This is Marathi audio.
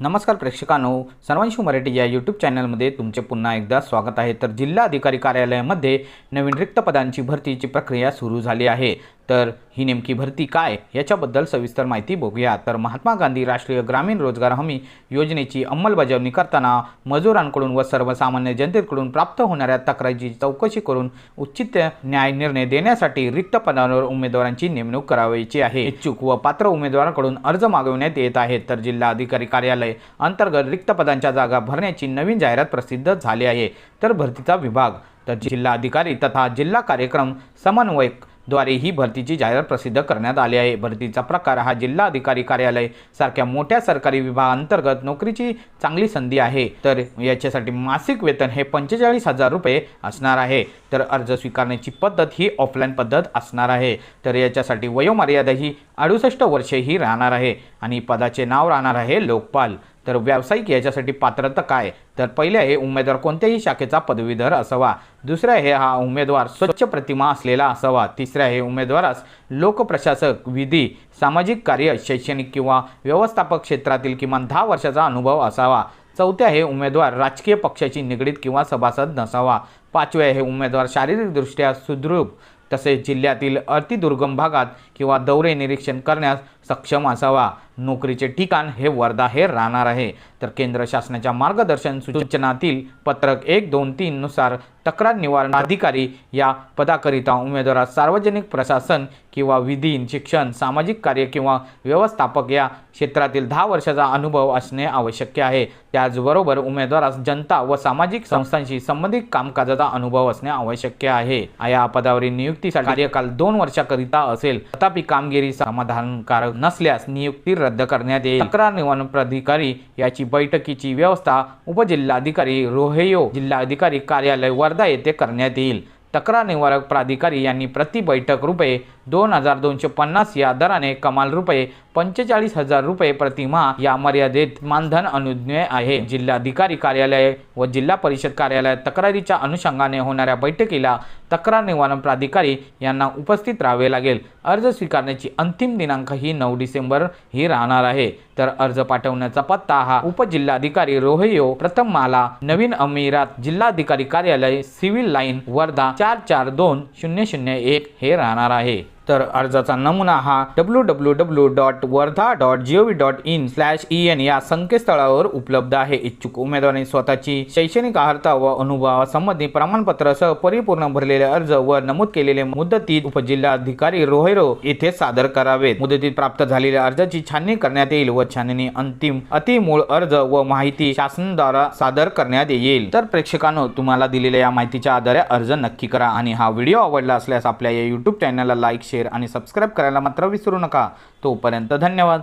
नमस्कार प्रेक्षकांनो सर्वांशी मराठी या यूट्यूब चॅनलमध्ये तुमचे पुन्हा एकदा स्वागत आहे. तर जिल्हा अधिकारी कार्यालयामध्ये नवीन रिक्त पदांची भरतीची प्रक्रिया सुरू झाली आहे. तर ही नेमकी भरती काय? याच्याबद्दल सविस्तर माहिती बघूया तर महात्मा गांधी राष्ट्रीय ग्रामीण रोजगार हमी योजनेची अंमलबजावणी करताना मजुरांकडून व सर्वसामान्य जनतेकडून प्राप्त होणाऱ्या तक्रारीची चौकशी करून उचित न्याय निर्णय देण्यासाठी रिक्त पदांवर उमेदवारांची नेमणूक करावयाची आहे. इच्छुक व पात्र उमेदवारांकडून अर्ज मागवण्यात येत आहेत. तर जिल्हा अधिकारी कार्यालय अंतर्गत रिक्त पदांच्या जागा भरण्याची नवीन जाहिरात प्रसिद्ध झाली आहे. तर भरतीचा विभाग तर जिल्हा अधिकारी तथा जिल्हा कार्यक्रम समन्वयक द्वारे ही भरतीची जाहिरात प्रसिद्ध करण्यात आली आहे. भरतीचा प्रकार हा जिल्हा अधिकारी कार्यालय सारख्या मोठ्या सरकारी विभागांतर्गत नोकरीची चांगली संधी आहे. तर याच्यासाठी मासिक वेतन हे पंचेचाळीस हजार रुपये असणार आहे. तर अर्ज स्वीकारण्याची पद्धत ही ऑफलाईन पद्धत असणार आहे. तर याच्यासाठी वयोमर्यादा ही अडुसष्ट वर्षे ही राहणार आहे आणि पदाचे नाव राहणार आहे लोकपाल. तर व्यावसायिक याच्यासाठी पात्रता काय? तर पहिले आहे उमेदवार कोणत्याही शाखेचा पदवीधर असावा. दुसरा आहे हा उमेदवार स्वच्छ प्रतिमा असलेला असावा. तिसरा आहे उमेदवारास लोकप्रशासक विधी सामाजिक कार्य शैक्षणिक किंवा व्यवस्थापक क्षेत्रातील किमान दहा वर्षाचा अनुभव असावा. चौथे आहे उमेदवार राजकीय पक्षाची निगडीत किंवा सभासद नसावा. पाचवे आहे उमेदवार शारीरिकदृष्ट्या सुदृढ तसेच जिल्ह्यातील अतिदुर्गम भागात किंवा दौरे निरीक्षण करण्यास सक्षम असावा. नोकरीचे ठिकाण हे वर्धा हे राहणार आहे. तर केंद्र शासनाच्या मार्गदर्शन सूचनातील पत्रक एक दोन तीन नुसार तक्रार निवारण अधिकारी या पदाकरिता उमेदवारात सार्वजनिक प्रशासन किंवा विधी शिक्षण सामाजिक कार्य किंवा व्यवस्थापक या क्षेत्रातील दहा वर्षाचा अनुभव असणे आवश्यक आहे. त्याचबरोबर उमेदवारास जनता व सामाजिक संस्थांशी संबंधित कामकाजाचा अनुभव असणे आवश्यक आहे. या पदावरील नियुक्तीसाठी कार्यकाल दोन वर्षाकरिता असेल. तथापि कामगिरी समाधानकारक नसल्यास नियुक्ती रद्द करण्यात येईल. तक्रार निवारण प्राधिकारी याची बैठकीची व्यवस्था उपजिल्हाधिकारी रोहेयो जिल्हाधिकारी कार्यालय वर्धा येथे करण्यात येईल. तक्रार निवारक प्राधिकारी यांनी प्रति बैठक रुपये दोन हजार दोनशे पन्नास या दराने कमाल रुपये पंचेचाळीस हजार रुपये प्रतिमाह या मर्यादेत मानधन अनुज्ञेय आहे. जिल्हाधिकारी कार्यालय व जिल्हा परिषद कार्यालयात तक्रारीच्या अनुषंगाने होणाऱ्या बैठकीला तक्रार निवारण प्राधिकारी यांना उपस्थित राहावे लागेल. अर्ज स्वीकारण्याची अंतिम दिनांक ही नऊ डिसेंबर ही राहणार आहे. तर अर्ज पाठवण्याचा पत्ता हा उपजिल्हाधिकारी रोहयो प्रथम माला नवीन अमिरात जिल्हाधिकारी कार्यालय सिव्हिल लाईन वर्धा चार चार दोन शून्य शून्य एक हे राहणार आहे. तर अर्जाचा नमुना हा W W W dot Wardha dot G O dot in slash E N या संकेतस्थळावर उपलब्ध आहे. इच्छुक उमेदवारांनी स्वतःची शैक्षणिक अर्हता व अनुभवासंबंधी प्रमाणपत्रासह परिपूर्ण भरलेले अर्ज व नमूद केलेले मुदतीत उपजिल्हाधिकारी रोहेरो येथे सादर करावेत. मुदतीत प्राप्त झालेल्या अर्जाची छाननी करण्यात येईल व छाननी अंतिम अतिमूळ अर्ज व माहिती शासनाद्वारा सादर करण्यात येईल. तर प्रेक्षकांनो तुम्हाला दिलेल्या या माहितीच्या आधारे अर्ज नक्की करा आणि हा व्हिडिओ आवडला असल्यास आपल्या या यूट्यूब चॅनलला लाईक शेअर आणि सबस्क्राईब करायला मात्र विसरू नका. तोपर्यंत धन्यवाद.